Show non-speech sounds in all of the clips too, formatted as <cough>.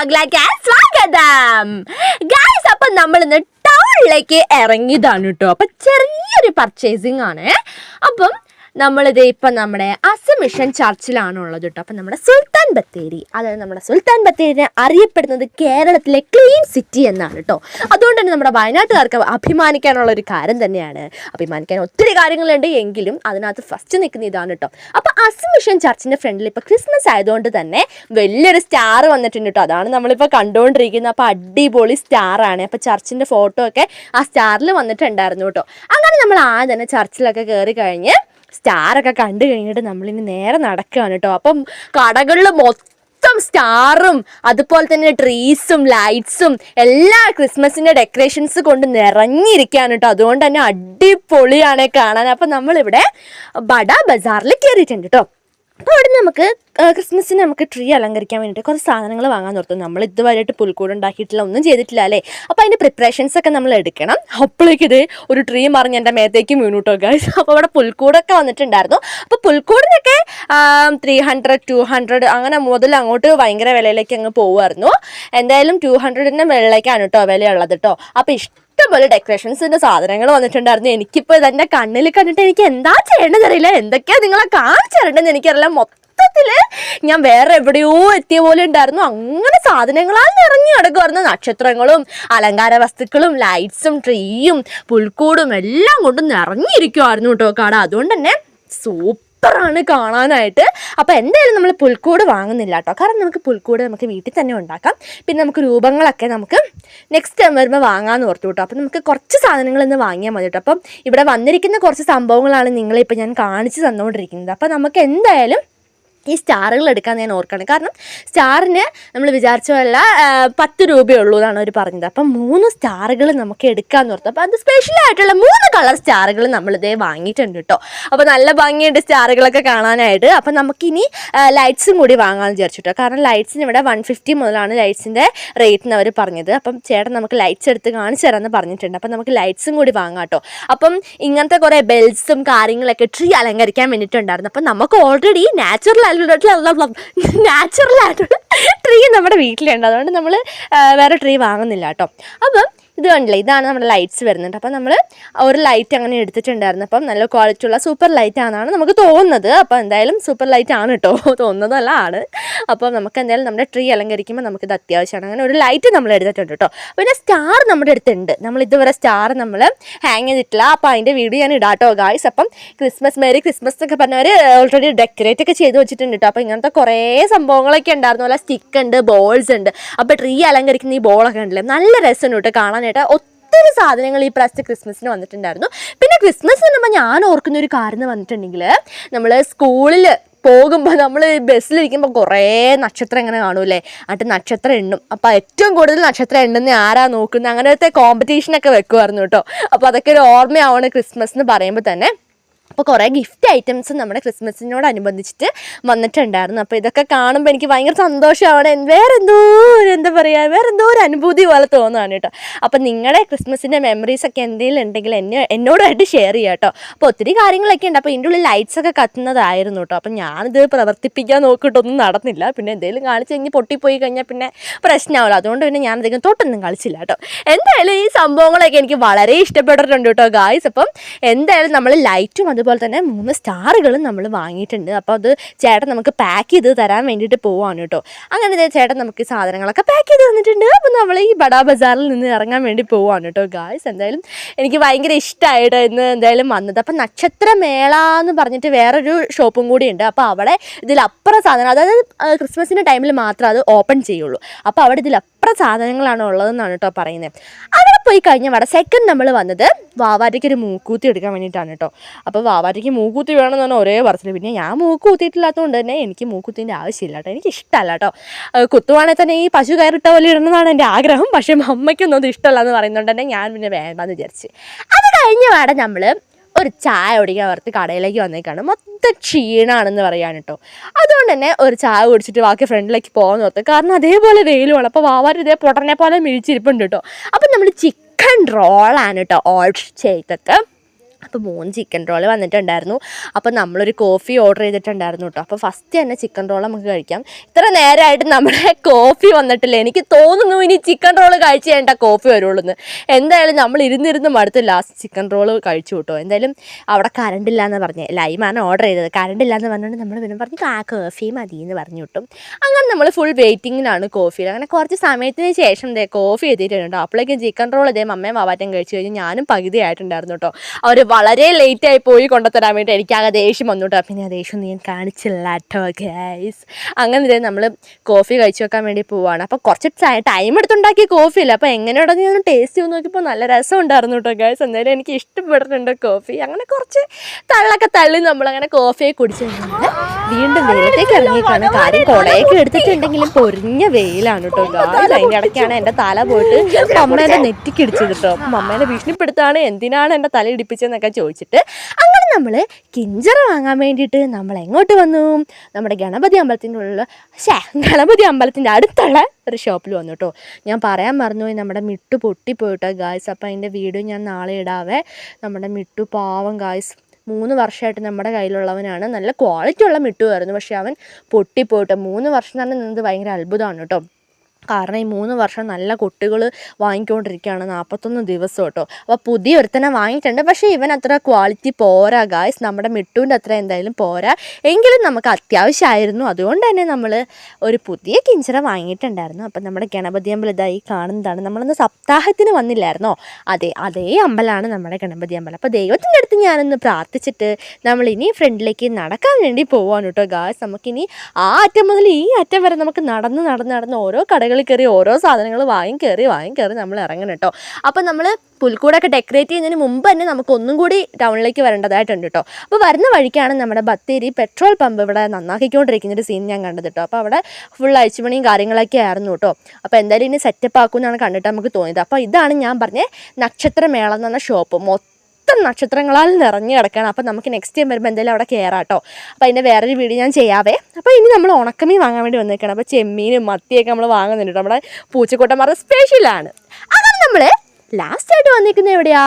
വ്ളോഗിലേക്ക് സ്വാഗതം. ഗായ്സ് അപ്പൊ നമ്മൾ ഇന്ന് ടൗണിലേക്ക് ഇറങ്ങിയതാണ് കേട്ടോ അപ്പൊ ചെറിയൊരു പർച്ചേസിംഗ് ആണ്. അപ്പം നമ്മളിത് ഇപ്പം നമ്മുടെ അസമിഷൻ ചർച്ചിലാണുള്ളത് കേട്ടോ അപ്പം നമ്മുടെ സുൽത്താൻ ബത്തേരി അതായത് നമ്മുടെ സുൽത്താൻ ബത്തേരിനെ അറിയപ്പെടുന്നത് കേരളത്തിലെ ക്ലീൻ സിറ്റി എന്നാണ് കേട്ടോ അതുകൊണ്ട് തന്നെ നമ്മുടെ വയനാട്ടുകാർക്ക് അഭിമാനിക്കാനുള്ള ഒരു കാര്യം തന്നെയാണ്. അഭിമാനിക്കാൻ ഒത്തിരി കാര്യങ്ങളുണ്ട് എങ്കിലും അതിനകത്ത് ഫസ്റ്റ് നിൽക്കുന്ന ഇതാണ് കേട്ടോ അപ്പോൾ അസമിഷൻ ചർച്ചിന്റെ ഫ്രണ്ടിൽ ഇപ്പോൾ ക്രിസ്മസ് ആയതുകൊണ്ട് തന്നെ വലിയൊരു സ്റ്റാർ വന്നിട്ടുണ്ട് കേട്ടോ അതാണ് നമ്മളിപ്പോൾ കണ്ടുകൊണ്ടിരിക്കുന്നത് അപ്പോൾ അടിപൊളി സ്റ്റാറാണ് അപ്പോൾ ചർച്ചിന്റെ ഫോട്ടോ ഒക്കെ ആ സ്റ്റാറിൽ വന്നിട്ടുണ്ടായിരുന്നു കേട്ടോ അങ്ങനെ നമ്മൾ ആ തന്നെ ചർച്ചിലൊക്കെ കയറി കഴിഞ്ഞ് സ്റ്റാറൊക്കെ കണ്ടു കഴിഞ്ഞിട്ട് നമ്മളിനി നേരെ നടക്കുകയാണ് കേട്ടോ. അപ്പം കടകളിൽ മൊത്തം സ്റ്റാറും അതുപോലെ തന്നെ ട്രീസും ലൈറ്റ്സും എല്ലാ ക്രിസ്മസിന്റെ ഡെക്കറേഷൻസ് കൊണ്ട് നിറഞ്ഞിരിക്കുകയാണ് കേട്ടോ. അതുകൊണ്ട് തന്നെ അടിപൊളിയാണ് കാണാൻ. അപ്പം നമ്മളിവിടെ ബഡ ബസാറിൽ കയറിയിട്ടുണ്ട് കേട്ടോ. അപ്പോൾ അവിടെ നമുക്ക് ക്രിസ്മസിന് നമുക്ക് ട്രീ അലങ്കരിക്കാൻ വേണ്ടിയിട്ട് കുറച്ച് സാധനങ്ങൾ വാങ്ങാൻ നിർത്തും. നമ്മൾ ഇതുവരെയായിട്ട് പുൽക്കൂട് ഉണ്ടാക്കിയിട്ടില്ല ഒന്നും ചെയ്തിട്ടില്ല അല്ലേ? അപ്പോൾ അതിന്റെ പ്രിപ്പറേഷൻസ് ഒക്കെ നമ്മൾ എടുക്കണം. അപ്പോഴേക്കിത് ഒരു ട്രീ മറിഞ്ഞ് എന്റെ മേത്തേക്ക് വീണുട്ടോ ഗൈസ് <laughs> അപ്പോൾ അവിടെ പുൽക്കൂടൊക്കെ വന്നിട്ടുണ്ടായിരുന്നു. അപ്പോൾ പുൽക്കൂടിനൊക്കെ ത്രീ ഹൺഡ്രഡ് ടു ഹൺഡ്രഡ് അങ്ങനെ മുതൽ അങ്ങോട്ട് ഭയങ്കര വിലയിലേക്ക് അങ്ങ് പോകുമായിരുന്നു എന്തായാലും ടു ഹൺഡ്രഡിന്റെ മുകളിലേക്കാണ് കേട്ടോ വിലയുള്ളത് കേട്ടോ അപ്പോൾ ഇഷ്ടംപോലെ ഡെക്കറേഷൻസിന്റെ സാധനങ്ങൾ വന്നിട്ടുണ്ടായിരുന്നു. എനിക്കിപ്പോൾ ഇതെന്റെ കണ്ണിൽ കണ്ടിട്ട് എനിക്ക് എന്താ ചെയ്യേണ്ടത് അറിയില്ല. എന്തൊക്കെയാ നിങ്ങളെ കാണിച്ചു തരേണ്ടതെന്ന് എനിക്കറിയില്ല. മൊത്തത്തിൽ ഞാൻ വേറെ എവിടെയോ എത്തിയ പോലെ ഉണ്ടായിരുന്നു. അങ്ങനെ സാധനങ്ങളാൽ നിറഞ്ഞു കിടക്കുമായിരുന്നു നക്ഷത്രങ്ങളും അലങ്കാര വസ്തുക്കളും ലൈറ്റ്സും ട്രീയും പുൽക്കൂടും എല്ലാം കൊണ്ടും നിറഞ്ഞിരിക്കുമായിരുന്നു കേട്ടോ കാട. അതുകൊണ്ട് തന്നെ സൂപ്പറാണ് കാണാനായിട്ട്. അപ്പോൾ എന്തായാലും നമ്മൾ പുൽക്കൂട് വാങ്ങുന്നില്ല കേട്ടോ. കാരണം നമുക്ക് പുൽക്കൂട് നമുക്ക് വീട്ടിൽ തന്നെ ഉണ്ടാക്കാം. പിന്നെ നമുക്ക് രൂപങ്ങളൊക്കെ നമുക്ക് നെക്സ്റ്റ് ടൈം വരുമ്പോൾ വാങ്ങാമെന്ന് ഓർത്തു കേട്ടോ. അപ്പോൾ നമുക്ക് കുറച്ച് സാധനങ്ങൾ ഇന്ന് വാങ്ങിയാൽ മതി കേട്ടോ. അപ്പം ഇവിടെ വന്നിരിക്കുന്ന കുറച്ച് സംഭവങ്ങളാണ് നിങ്ങളിപ്പോൾ ഞാൻ കാണിച്ച് തന്നുകൊണ്ടിരിക്കുന്നത്. അപ്പം നമുക്ക് എന്തായാലും ഈ സ്റ്റാറുകൾ എടുക്കാൻ ഞാൻ ഓർക്കണം. കാരണം സ്റ്റാറിന് നമ്മൾ വിചാരിച്ച പോലെ പത്ത് രൂപയുള്ളൂ എന്നാണ് അവർ പറഞ്ഞത്. അപ്പം മൂന്ന് സ്റ്റാറുകൾ നമുക്ക് എടുക്കാമെന്ന് ഓർത്തു. അപ്പോൾ അത് സ്പെഷ്യൽ ആയിട്ടുള്ള മൂന്ന് കളർ സ്റ്റാറുകൾ നമ്മളിതേ വാങ്ങിയിട്ടുണ്ട് കേട്ടോ. അപ്പോൾ നല്ല ഭംഗിയുണ്ട് സ്റ്റാറുകളൊക്കെ കാണാനായിട്ട്. അപ്പം നമുക്കിനി ലൈറ്റ്സും കൂടി വാങ്ങാമെന്ന് വിചാരിച്ചു കേട്ടോ. കാരണം ലൈറ്റ്സിന് ഇവിടെ വൺ ഫിഫ്റ്റി മുതലാണ് ലൈറ്റ്സിന്റെ റേറ്റ് എന്ന് അവർ പറഞ്ഞത്. അപ്പം ചേട്ടൻ നമുക്ക് ലൈറ്റ്സ് എടുത്ത് കാണിച്ചു തരാമെന്ന് പറഞ്ഞിട്ടുണ്ട്. അപ്പം നമുക്ക് ലൈറ്റ്സും കൂടി വാങ്ങാം കേട്ടോ. അപ്പം ഇങ്ങനത്തെ കുറേ ബെൽസും കാര്യങ്ങളൊക്കെ ട്രീ അലങ്കരിക്കാൻ വേണ്ടിയിട്ടുണ്ടായിരുന്നു. അപ്പം നമുക്ക് ഓൾറെഡി നാച്ചുറൽ ആയിട്ടുള്ള <laughs> ട്രീ നമ്മുടെ വീട്ടിലുണ്ട്. അതുകൊണ്ട് നമ്മൾ വേറെ ട്രീ വാങ്ങുന്നില്ല കേട്ടോ. അപ്പം ഇത് കണ്ടില്ലേ? ഇതാണ് നമ്മുടെ ലൈറ്റ്സ് വരുന്നുണ്ട് അപ്പം നമ്മൾ ഒരു ലൈറ്റ് അങ്ങനെ എടുത്തിട്ടുണ്ടായിരുന്നു. അപ്പം നല്ല ക്വാളിറ്റി ഉള്ള സൂപ്പർ ലൈറ്റ് ആണെന്നാണ് നമുക്ക് തോന്നുന്നത്. അപ്പോൾ എന്തായാലും സൂപ്പർ ലൈറ്റ് ആണ് കേട്ടോ <laughs> തോന്നുന്നതല്ല ആണ്. അപ്പം നമുക്ക് എന്തായാലും നമ്മുടെ ട്രീ അലങ്കരിക്കുമ്പോൾ നമുക്കിത് അത്യാവശ്യമാണ്. അങ്ങനെ ഒരു ലൈറ്റ് നമ്മൾ എടുത്തിട്ടുണ്ട് കേട്ടോ പിന്നെ സ്റ്റാർ നമ്മുടെ അടുത്തുണ്ട്. നമ്മൾ ഇതുവരെ സ്റ്റാർ നമ്മൾ ഹാങ് ചെയ്തിട്ടില്ല. അപ്പോൾ അതിന്റെ വീഡിയോ ഞാൻ ഇടാട്ടോ ഗായ്സ് അപ്പം ക്രിസ്മസ് മേരി ക്രിസ്മസ് എന്നൊക്കെ പറഞ്ഞവർ ഓൾറെഡി ഡെക്കറേറ്റ് ഒക്കെ ചെയ്ത് വെച്ചിട്ടുണ്ട് കേട്ടോ അപ്പോൾ ഇങ്ങനത്തെ കുറേ സംഭവങ്ങളൊക്കെ ഉണ്ടായിരുന്നു. അല്ല സ്റ്റിക്ക് ഉണ്ട് ബോൾസ് ഉണ്ട്. അപ്പോൾ ട്രീ അലങ്കരിക്കുന്ന ഈ ബോളൊക്കെ ഉണ്ടല്ലേ നല്ല രസമുണ്ട് കേട്ടോ കാണാനായിട്ട്. ഒത്തിരി സാധനങ്ങൾ ഈ പ്രാവശ്യത്തെ ക്രിസ്മസിന് വന്നിട്ടുണ്ടായിരുന്നു. പിന്നെ ക്രിസ്മസ് എന്ന് ഞാൻ ഓർക്കുന്ന ഒരു കാര്യം വന്നിട്ടുണ്ടെങ്കിൽ നമ്മൾ സ്കൂളിൽ പോകുമ്പോൾ നമ്മൾ ബസ്സിലിരിക്കുമ്പോൾ കുറേ നക്ഷത്രം ഇങ്ങനെ കാണൂല്ലേ എന്നിട്ട് നക്ഷത്രം എണ്ണും. അപ്പോൾ ഏറ്റവും കൂടുതൽ നക്ഷത്രം എണ്ണുന്ന ആരാ നോക്കുന്നത്? അങ്ങനത്തെ കോമ്പറ്റീഷനൊക്കെ വെക്കുമായിരുന്നു കേട്ടോ. അപ്പോൾ അതൊക്കെ ഒരു ഓർമ്മയാവണം ക്രിസ്മസ് എന്ന് പറയുമ്പോൾ തന്നെ അപ്പോൾ കുറേ ഗിഫ്റ്റ് ഐറ്റംസ് നമ്മുടെ ക്രിസ്മസിനോടനുബന്ധിച്ചിട്ട് വന്നിട്ടുണ്ടായിരുന്നു. അപ്പോൾ ഇതൊക്കെ കാണുമ്പോൾ എനിക്ക് ഭയങ്കര സന്തോഷമാണ്. വേറെ എന്തോ ഒരു എന്താ പറയുക വേറെ എന്തോ ഒരു അനുഭൂതി പോലെ തോന്നുകയാണ് കേട്ടോ. അപ്പോൾ നിങ്ങളുടെ ക്രിസ്മസിന്റെ മെമ്മറീസ് ഒക്കെ എന്തെങ്കിലും ഉണ്ടെങ്കിൽ എന്നെ എന്നോടായിട്ട് ഷെയർ ചെയ്യാം കേട്ടോ. അപ്പോൾ ഒത്തിരി കാര്യങ്ങളൊക്കെ ഉണ്ട്. അപ്പോൾ ഇതിന്റെ ഉള്ളിൽ ലൈറ്റ്സ് ഒക്കെ കത്തുന്നതായിരുന്നു കേട്ടോ. അപ്പോൾ ഞാനിത് പ്രവർത്തിപ്പിക്കാൻ നോക്കിയിട്ടൊന്നും നടന്നില്ല. പിന്നെ എന്തെങ്കിലും കാണിച്ച് കഴിഞ്ഞ് പൊട്ടിപ്പോയി കഴിഞ്ഞാൽ പിന്നെ പ്രശ്നമാവില്ല അതുകൊണ്ട് പിന്നെ ഞാൻ അധികം തൊട്ടൊന്നും കളിച്ചില്ല കേട്ടോ. എന്തായാലും ഈ സംഭവങ്ങളൊക്കെ എനിക്ക് വളരെ ഇഷ്ടപ്പെട്ടിട്ടുണ്ട് കേട്ടോ ഗായ്സ് അപ്പം എന്തായാലും നമ്മൾ ലൈറ്റും അതുപോലെ തന്നെ മൂന്ന് സ്റ്റാറുകളും നമ്മൾ വാങ്ങിയിട്ടുണ്ട്. അപ്പോൾ അത് ചേട്ടൻ നമുക്ക് പാക്ക് ചെയ്ത് തരാൻ വേണ്ടിയിട്ട് പോവാണ് കേട്ടോ. അങ്ങനെ ചേട്ടൻ നമുക്ക് സാധനങ്ങളൊക്കെ പാക്ക് ചെയ്ത് തന്നിട്ടുണ്ട്. അപ്പോൾ നമ്മൾ ഈ ബഡാ ബസാറിൽ നിന്ന് ഇറങ്ങാൻ വേണ്ടി പോവാണ് കേട്ടോ ഗായ്സ് എന്തായാലും എനിക്ക് ഭയങ്കര ഇഷ്ടമായിട്ടോ ഇന്ന് എന്തായാലും വന്നത്. അപ്പം നക്ഷത്രമേള എന്ന് പറഞ്ഞിട്ട് വേറൊരു ഷോപ്പും കൂടിയുണ്ട്. അപ്പോൾ അവിടെ ഇതിലപ്പുറം സാധനം അതായത് ക്രിസ്മസിന്റെ ടൈമിൽ മാത്രം അത് ഓപ്പൺ ചെയ്യുള്ളൂ. അപ്പോൾ അവിടെ ഇതിലപ്പുറം സാധനങ്ങളാണ് ഉള്ളതെന്നാണ് കേട്ടോ പറയുന്നത് അവിടെ പോയി കഴിഞ്ഞാൽ അവിടെ സെക്കൻഡ് നമ്മൾ വന്നത് വാവാറ്റയ്ക്ക് ഒരു മൂക്കൂത്തി എടുക്കാൻ വേണ്ടിയിട്ടാണ് കേട്ടോ അപ്പോൾ വാവാറ്റയ്ക്ക് മൂക്കൂത്തി വേണമെന്ന് പറഞ്ഞാൽ ഒരേ പറച്ചിൽ പിന്നെ ഞാൻ മൂക്ക് കുത്തിയിട്ടില്ലാത്തതുകൊണ്ട് തന്നെ എനിക്ക് മൂക്കൂത്തിന്റെ ആവശ്യമില്ല കേട്ടോ എനിക്ക് ഇഷ്ടമല്ല കേട്ടോ കുത്തുവാണെങ്കിൽ തന്നെ ഈ പശു കയറിട്ട പോലെ ഇടണമെന്നാണ് എന്റെ ആഗ്രഹം. പക്ഷേ അമ്മയ്ക്കൊന്നും അത് ഇഷ്ടമല്ല എന്ന് പറയുന്നുണ്ട് തന്നെ ഞാൻ പിന്നെ വേണ്ടെന്ന് വിചാരിച്ച്. അത് കഴിഞ്ഞ വേണം നമ്മൾ ഒരു ചായ കുടിക്കാൻ ഓർത്ത് കടയിലേക്ക് വന്നേക്കാണ്. മൊത്തം ക്ഷീണാണെന്ന് പറയാൻ കേട്ടോ. അതുകൊണ്ട് തന്നെ ഒരു ചായ കുടിച്ചിട്ട് ബാക്കി ഫ്രണ്ടിലേക്ക് പോകാൻ ഓർത്ത് കാരണം അതേപോലെ വെയിലുമാണ് അപ്പോൾ വാവാർ ഇതേ പൊട്ടനെ പോലെ മിഴിച്ചിരിപ്പുണ്ട് കേട്ടോ. അപ്പം നമ്മൾ ചിക്കൻ റോളാണ് കേട്ടോ. ഓർഡർ ചെയ്തത്. അപ്പോൾ മൂന്ന് ചിക്കൻ റോൾ വന്നിട്ടുണ്ടായിരുന്നു. അപ്പോൾ നമ്മളൊരു കോഫി ഓർഡർ ചെയ്തിട്ടുണ്ടായിരുന്നു കേട്ടോ അപ്പോൾ ഫസ്റ്റ് തന്നെ ചിക്കൻ റോൾ നമുക്ക് കഴിക്കാം. ഇത്ര നേരമായിട്ട് നമ്മുടെ <laughs> കോഫി വന്നിട്ടില്ല? എനിക്ക് തോന്നുന്നു ഇനി ചിക്കൻ റോൾ കഴിച്ച് കഴിഞ്ഞാൽ കോഫി വരുള്ളൂ എന്ന് എന്തായാലും നമ്മൾ ഇരുന്നിരുന്ന് മടുത്ത് ലാസ്റ്റ് ചിക്കൻ റോൾ കഴിച്ചു കേട്ടോ എന്തായാലും അവിടെ കറണ്ട് ഇല്ല എന്ന് പറഞ്ഞ് ലൈമാണ് ഓർഡർ ചെയ്തത്. കറണ്ട് ഇല്ല എന്ന് പറഞ്ഞുകൊണ്ട് നമ്മൾ പിന്നെ പറഞ്ഞു ആ കോഫി മതി എന്ന് പറഞ്ഞു കിട്ടും അങ്ങനെ നമ്മൾ ഫുൾ വെയിറ്റിങ്ങിനാണ് കോഫിയിൽ അങ്ങനെ കുറച്ച് സമയത്തിന് ശേഷം ദേ കോഫി എത്തിയിട്ടുണ്ട് അപ്പോഴേക്കും ചിക്കൻ റോൾ ഇതേ മമ്മയും വാവാറ്റം കഴിച്ചു കഴിഞ്ഞ് ഞാനും പകുതിയായിട്ടുണ്ടായിരുന്നു കേട്ടോ അവർ വളരെ ലേറ്റ് ആയി പോയി കൊണ്ടുത്തരാൻ വേണ്ടി എനിക്കാകെ ദേഷ്യം വന്നു കേട്ടോ പിന്നെ ആ ദേഷ്യം ഞാൻ കാണിച്ചില്ല കേട്ടോ ഗൈസ് അങ്ങനെ നമ്മൾ കോഫി കഴിച്ചു വെക്കാൻ വേണ്ടി പോവാണ്. അപ്പോൾ കുറച്ച് ടൈം എടുത്തുണ്ടാക്കിയ കോഫിയില്ല അപ്പോൾ എങ്ങനെയുണ്ടെന്ന് ഞാൻ ടേസ്റ്റ് ചെയ്ത് നോക്കിയപ്പോൾ നല്ല രസം ഉണ്ടായിരുന്നു കേട്ടോ ഗൈസ് എന്തായാലും എനിക്ക് ഇഷ്ടപ്പെടുന്നുണ്ട് കോഫി അങ്ങനെ കുറച്ച് തള്ളൊക്കെ തള്ളി നമ്മളങ്ങനെ കോഫിയെ കുടിച്ചു വീണ്ടും വെയിലത്തേക്ക് ഇറങ്ങിയിട്ടാണ് കാര്യം കുടയൊക്കെ എടുത്തിട്ടുണ്ടെങ്കിലും പൊരിഞ്ഞ വെയിലാണ് കേട്ടോ ഗായ്സ് അതിന്റെ ഇടയ്ക്കാണ് എന്റെ തല പോയിട്ട് അമ്മേനെ നെറ്റിക്ക് ഇടിച്ചത് കേട്ടോ അമ്മേനെ ഭീഷണിപ്പെടുത്താണ് എന്തിനാണ് എന്റെ തല ഇടിപ്പിച്ചതെന്നൊക്കെ ചോദിച്ചിട്ട് അങ്ങനെ നമ്മൾ കിഞ്ചറ വാങ്ങാൻ വേണ്ടിയിട്ട് നമ്മൾ എങ്ങോട്ട് വന്നു? നമ്മുടെ ഗണപതി അമ്പലത്തിന്റെ ഉള്ളിൽ ശേ ഗണപതി അമ്പലത്തിന്റെ അടുത്തുള്ള ഒരു ഷോപ്പിൽ വന്നു കേട്ടോ. ഞാൻ പറയാൻ മറന്നുപോയി നമ്മുടെ മിട്ടു പൊട്ടിപ്പോയിട്ടോ ഗായ്സ് അപ്പോൾ അതിന്റെ വീഡിയോ ഞാൻ നാളെ ഇടാവേ. നമ്മുടെ മിട്ടു പാവം ഗായ്സ് മൂന്ന് വർഷമായിട്ട് നമ്മുടെ കയ്യിലുള്ളവനാണ്. നല്ല ക്വാളിറ്റി ഉള്ള മിട്ടുമായിരുന്നു പക്ഷേ അവൻ പൊട്ടിപ്പോയിട്ട്. മൂന്ന് വർഷം തന്നെ നിന്നത് ഭയങ്കര അത്ഭുതമാണ് കേട്ടോ. കാരണം ഈ മൂന്ന് വർഷം നല്ല കുട്ടികൾ വാങ്ങിക്കൊണ്ടിരിക്കുകയാണ് നാൽപ്പത്തൊന്ന് ദിവസം കേട്ടോ. അപ്പോൾ പുതിയ ഒരുത്തനെ വാങ്ങിയിട്ടുണ്ട്. പക്ഷേ ഇവൻ അത്ര ക്വാളിറ്റി പോരാ ഗായ്സ് നമ്മുടെ മിട്ടുവിന്റെ അത്ര എന്തായാലും പോരാ. എങ്കിലും നമുക്ക് അത്യാവശ്യമായിരുന്നു. അതുകൊണ്ട് തന്നെ നമ്മൾ ഒരു പുതിയ കിഞ്ചറ വാങ്ങിയിട്ടുണ്ടായിരുന്നു. അപ്പം നമ്മുടെ ഗണപതി അമ്പലം ഇതായി കാണുന്നതാണ്. നമ്മളൊന്ന് സപ്താഹത്തിന് വന്നില്ലായിരുന്നോ? അതെ അതേ അമ്പലമാണ് നമ്മുടെ ഗണപതി അമ്പലം. അപ്പോൾ ദൈവത്തിന്റെ അടുത്ത് ഞാനൊന്ന് പ്രാർത്ഥിച്ചിട്ട് നമ്മൾ ഇനി ഫ്രണ്ടിലേക്ക് നടക്കാൻ വേണ്ടി പോവാണ് കേട്ടോ ഗായ്സ് നമുക്കിനി ആ അറ്റം മുതൽ ഈ അറ്റം വരെ നമുക്ക് നടന്ന് നടന്ന് നടന്ന് ഓരോ കടകളിൽ കയറി ഓരോ സാധനങ്ങൾ വാങ്ങി കയറി വാങ്ങി കയറി നമ്മൾ ഇറങ്ങണം കേട്ടോ. അപ്പം നമ്മൾ പുൽക്കൂടൊക്കെ ഡെക്കറേറ്റ് ചെയ്യുന്നതിന് മുമ്പ് തന്നെ നമുക്ക് ഒന്നും കൂടി ടൗണിലേക്ക് വരേണ്ടതായിട്ടുണ്ട് കേട്ടോ. അപ്പോൾ വരുന്ന വഴിക്കാണ് നമ്മുടെ ബത്തേരി പെട്രോൾ പമ്പ് ഇവിടെ നന്നാക്കിക്കൊണ്ടിരിക്കുന്ന ഒരു സീൻ ഞാൻ കണ്ടത് കേട്ടോ. അപ്പോൾ അവിടെ ഫുൾ അഴിച്ചുപണിയും കാര്യങ്ങളൊക്കെ ആയിരുന്നു കേട്ടോ. അപ്പോൾ എന്തായാലും ഇനി സെറ്റപ്പ് ആക്കുമെന്നാണ് കണ്ടിട്ട് നമുക്ക് തോന്നിയത്. അപ്പോൾ ഇതാണ് ഞാൻ പറഞ്ഞ നക്ഷത്രമേള എന്ന് പറഞ്ഞ ഷോപ്പ് മൊത്തം നക്ഷത്രങ്ങളാൽ നിറഞ്ഞു കിടക്കുകയാണ്. അപ്പോൾ നമുക്ക് നെക്സ്റ്റ് ടൈം വരുമ്പോൾ എന്തായാലും അവിടെ കയറാം കേട്ടോ അപ്പോൾ അതിന്റെ വേറൊരു വീഡിയോ ഞാൻ ചെയ്യാവേ. അപ്പോൾ ഇനി നമ്മൾ ഉണക്കമീൻ വാങ്ങാൻ വേണ്ടി വന്നേക്കണം അപ്പോൾ ചെമ്മീനും മത്തിയൊക്കെ നമ്മൾ വാങ്ങുന്നുണ്ട് നമ്മുടെ പൂച്ചക്കൂട്ടന്മാരുടെ സ്പെഷ്യലാണ് അങ്ങനെ നമ്മൾ ലാസ്റ്റ് ആയിട്ട് വന്നിരിക്കുന്നത് എവിടെയാ?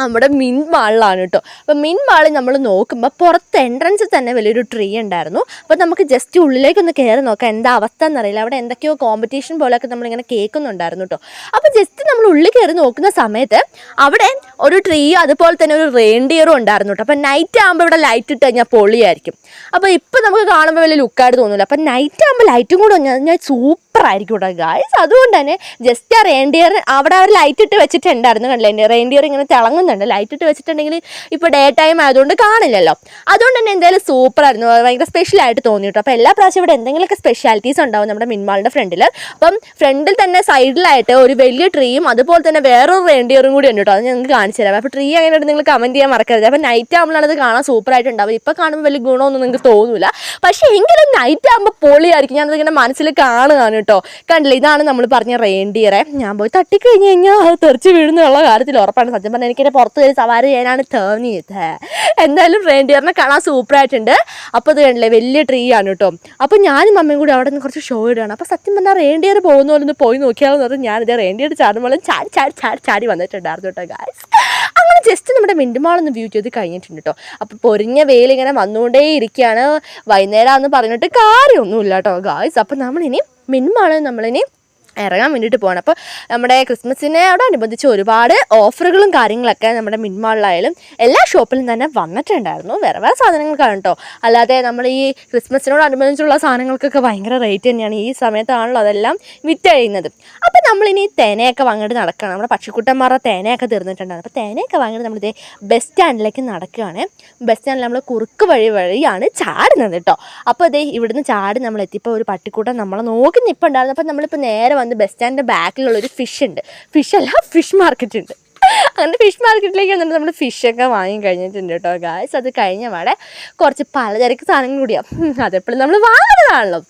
നമ്മുടെ മിൻ മാളിലാണ് കേട്ടോ അപ്പോൾ മിൻ മാളിൽ നമ്മൾ നോക്കുമ്പോൾ പുറത്ത് എൻട്രൻസിൽ തന്നെ വലിയൊരു ട്രീ ഉണ്ടായിരുന്നു. അപ്പോൾ നമുക്ക് ജസ്റ്റ് ഉള്ളിലേക്കൊന്ന് കയറി നോക്കാം എന്താ അവസ്ഥ എന്നറിയില്ല. അവിടെ എന്തൊക്കെയോ കോമ്പറ്റീഷൻ പോലെയൊക്കെ നമ്മളിങ്ങനെ കേൾക്കുന്നുണ്ടായിരുന്നു കേട്ടോ അപ്പോൾ ജസ്റ്റ് നമ്മൾ ഉള്ളിൽ കയറി നോക്കുന്ന സമയത്ത് അവിടെ ഒരു ട്രീ അതുപോലെ തന്നെ ഒരു റെയിൻഡിയറും ഉണ്ടായിരുന്നു കേട്ടോ അപ്പോൾ നൈറ്റ് ആകുമ്പോൾ ഇവിടെ ലൈറ്റ് ഇട്ട് കഴിഞ്ഞാൽ പൊളിയായിരിക്കും. അപ്പോൾ ഇപ്പോൾ നമുക്ക് കാണുമ്പോൾ വലിയ ലുക്കായിട്ട് തോന്നില്ല അപ്പോൾ നൈറ്റ് ആകുമ്പോൾ ലൈറ്റും കൂടെ കഴിഞ്ഞാൽ സൂപ്പർ ആയിരിക്കും കേട്ടോ. ഗായ്സ് അതുകൊണ്ട് തന്നെ ജസ്റ്റ് ആ റെയിൻഡിയർ അവിടെ അവർ ലൈറ്റ് ഇട്ട് വെച്ചിട്ടുണ്ടായിരുന്നു കണ്ടില്ലേ? റെയിൻഡിയർ ഇങ്ങനെ തിളങ്ങുന്നുണ്ട്. ലൈറ്റ് ഇട്ട് വെച്ചിട്ടുണ്ടെങ്കിൽ ഇപ്പോൾ ഡേ ടൈം ആയതുകൊണ്ട് കാണില്ലല്ലോ. അതുകൊണ്ട് തന്നെ എന്തായാലും സൂപ്പറായിരുന്നു ഭയങ്കര സ്പെഷ്യൽ ആയിട്ട് തോന്നി കേട്ടോ. അപ്പോൾ എല്ലാ പ്രാവശ്യം ഇവിടെ എന്തെങ്കിലുമൊക്കെ സ്പെഷ്യാലിറ്റീസ് ഉണ്ടാവും നമ്മുടെ മിൻമാളിന്റെ ഫ്രണ്ടിൽ അപ്പം ഫ്രണ്ടിൽ തന്നെ സൈഡിലായിട്ട് ഒരു വലിയ ട്രീയും അതുപോലെ തന്നെ വേറൊരു റെയിൻഡിയറും കൂടി ഉണ്ട് കേട്ടോ. അത് ഞങ്ങൾക്ക് കാണിച്ചു തരാം. അപ്പോൾ ട്രീ അങ്ങനെ നിങ്ങൾ കമന്റ് ചെയ്യാൻ മറക്കരുത്. അപ്പോൾ നൈറ്റ് ആകുമ്പോഴാണ് അത് കാണാൻ സൂപ്പറായിട്ട് ഉണ്ടാവും ഇപ്പോൾ കാണുമ്പോൾ വലിയ ഗുണമൊന്നും നിങ്ങൾക്ക് തോന്നില്ല പക്ഷേ എങ്കിലും നൈറ്റ് ആകുമ്പോൾ പൊളിയായിരിക്കും. ഞാനതിങ്ങനെ മനസ്സിൽ കാണുകയാണ് കേട്ടോ. കണ്ടില്ല ഇതാണ് നമ്മൾ പറഞ്ഞ റെയിൻഡിയറെ ഞാൻ പോയി തട്ടിക്കഴിഞ്ഞ് കഴിഞ്ഞാൽ അത് തെറിച്ച് വീഴുന്നുള്ള കാര്യത്തിൽ ഉറപ്പാണ്. സത്യം പറഞ്ഞാൽ എനിക്കെന്റെ പുറത്ത് കയറി സവാരി ചെയ്യാനാണ് തോന്നിയത് എന്തായാലും റെയിൻഡിയറിനെ കാണാൻ സൂപ്പറായിട്ടുണ്ട് അപ്പോൾ അത് കണ്ടില്ലേ വലിയ ട്രീ ആണ് കേട്ടോ. അപ്പോൾ ഞാനും അമ്മയും കൂടി അവിടെ നിന്ന് കുറച്ച് ഷോ ഇടുകയാണ്. അപ്പോൾ സത്യം പറഞ്ഞാൽ റെയിൻഡിയർ പോകുന്ന പോലെ ഒന്ന് പോയി നോക്കിയാലെന്ന് പറഞ്ഞാൽ ഞാനിത് റെയിൻഡിയർ ചാടുമ്പോൾ ചാടി ചാടി ചാടി ചാടി വന്നിട്ടുണ്ടായിരുന്നു കേട്ടോ ഗായ്സ് ജസ്റ്റ് നമ്മുടെ മിണ്ടുമാളൊന്ന് വ്യൂ ചെയ്ത് കഴിഞ്ഞിട്ടുണ്ട് കേട്ടോ അപ്പോൾ പൊരിഞ്ഞ വെയിലിങ്ങനെ വന്നുകൊണ്ടേ ഇരിക്കുകയാണ് വൈകുന്നേരം എന്ന് പറഞ്ഞിട്ട് കാര്യമൊന്നുമില്ല കേട്ടോ ഗായ്സ് അപ്പോൾ നമ്മളിനി മിൻമാൾ നമ്മളിനി ഇറങ്ങാൻ വേണ്ടിയിട്ട് പോകണം അപ്പോൾ നമ്മുടെ ക്രിസ്മസിനോടനുബന്ധിച്ച് ഒരുപാട് ഓഫറുകളും കാര്യങ്ങളൊക്കെ നമ്മുടെ മിൻമാളിലായാലും എല്ലാ ഷോപ്പിലും തന്നെ വന്നിട്ടുണ്ടായിരുന്നു. വേറെ വേറെ സാധനങ്ങൾക്കാണ് കേട്ടോ. അല്ലാതെ നമ്മൾ ഈ ക്രിസ്മസിനോടനുബന്ധിച്ചുള്ള സാധനങ്ങൾക്കൊക്കെ ഭയങ്കര റേറ്റ് തന്നെയാണ്. ഈ സമയത്താണല്ലോ അതെല്ലാം വിറ്റഴിയുന്നത്. അപ്പോൾ നമ്മളിനി തേനയൊക്കെ വാങ്ങിയിട്ട് നടക്കണം നമ്മുടെ പക്ഷിക്കുട്ടന്മാരുടെ തേനയൊക്കെ തീർന്നിട്ടുണ്ടായിരുന്നു. അപ്പോൾ തേനയൊക്കെ വാങ്ങിയിട്ട് നമ്മളിത് ബസ് സ്റ്റാൻഡിലേക്ക് നടക്കുകയാണ്. ബസ് സ്റ്റാൻഡിൽ നമ്മൾ കുറുക്ക് വഴി വഴിയാണ് ചാടുന്നത് കേട്ടോ. അപ്പോൾ അതേ ഇവിടുന്ന് ചാടി നമ്മൾ എത്തിയപ്പോൾ ഒരു പട്ടിക്കൂട്ടം നമ്മളെ നോക്കി നിൽപ്പുണ്ടായിരുന്നു അപ്പോൾ നമ്മളിപ്പോൾ നേരെ വന്ന് ബസ് സ്റ്റാൻഡിന്റെ ബാക്കിലുള്ള ഒരു ഫിഷ് ഉണ്ട്. ഫിഷ് അല്ല ഫിഷ് മാർക്കറ്റ് ഉണ്ട്. അങ്ങനെ ഫിഷ് മാർക്കറ്റിലേക്ക് വന്നിട്ട് നമ്മൾ ഫിഷൊക്കെ വാങ്ങി കഴിഞ്ഞിട്ടുണ്ട് കേട്ടോ ഗായ്സ് അത് കഴിഞ്ഞ പാടെ കുറച്ച് പലചരക്ക് സാധനങ്ങൾ കൂടിയാണ് അതെപ്പോഴും നമ്മൾ വാങ്ങുന്നതാണല്ലോ.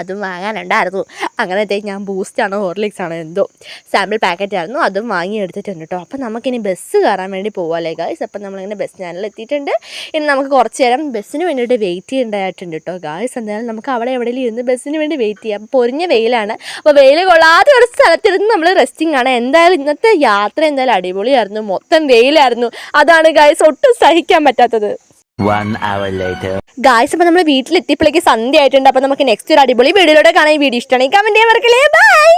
അതും വാങ്ങാനുണ്ടായിരുന്നു. അങ്ങനത്തെ ഞാൻ ബൂസ്റ്റാണോ ഹോർലിക്സ് ആണോ എന്തോ സാമ്പിൾ പാക്കറ്റ് ആയിരുന്നു അതും വാങ്ങി എടുത്തിട്ടുണ്ട് കേട്ടോ അപ്പം നമുക്കിനി ബസ് കയറാൻ വേണ്ടി പോകാമല്ലേ ഗായ്സ് അപ്പം നമ്മളിങ്ങനെ ബസ് സ്റ്റാൻഡിൽ എത്തിയിട്ടുണ്ട്. ഇനി നമുക്ക് കുറച്ച് നേരം ബസ്സിന് വേണ്ടിയിട്ട് വെയിറ്റ് ചെയ്യേണ്ടതായിട്ടുണ്ട് കേട്ടോ ഗായ്സ് എന്തായാലും നമുക്ക് അവിടെ എവിടെയെങ്കിലും ഇരുന്ന് ബസ്സിന് വേണ്ടി വെയിറ്റ് ചെയ്യാം. പൊരിഞ്ഞ വെയിലാണ്. അപ്പോൾ വെയിൽ കൊള്ളാത്ത ഒരു സ്ഥലത്തിരുന്ന് നമ്മൾ റെസ്റ്റിംഗ് ആണ്. എന്തായാലും ഇന്നത്തെ യാത്ര എന്തായാലും അടിപൊളിയായിരുന്നു. മൊത്തം വെയിലായിരുന്നു. അതാണ് ഗായ്സ് ഒട്ടും സഹിക്കാൻ പറ്റാത്തത്. ഗായ്സ് അപ്പൊ നമ്മൾ വീട്ടിലെത്തിയപ്പോഴേക്ക് സന്ധ്യ ആയിട്ടുണ്ട് അപ്പൊ നമുക്ക് നെക്സ്റ്റ് ഒരു അടിപൊളി വീഡിയോയിലൂടെ കാണാൻ വീഡിയോ ഇഷ്ടമാണെങ്കിൽ കമന്റ് ചെയ്യാൻ മറക്കല്ലേ. ബൈ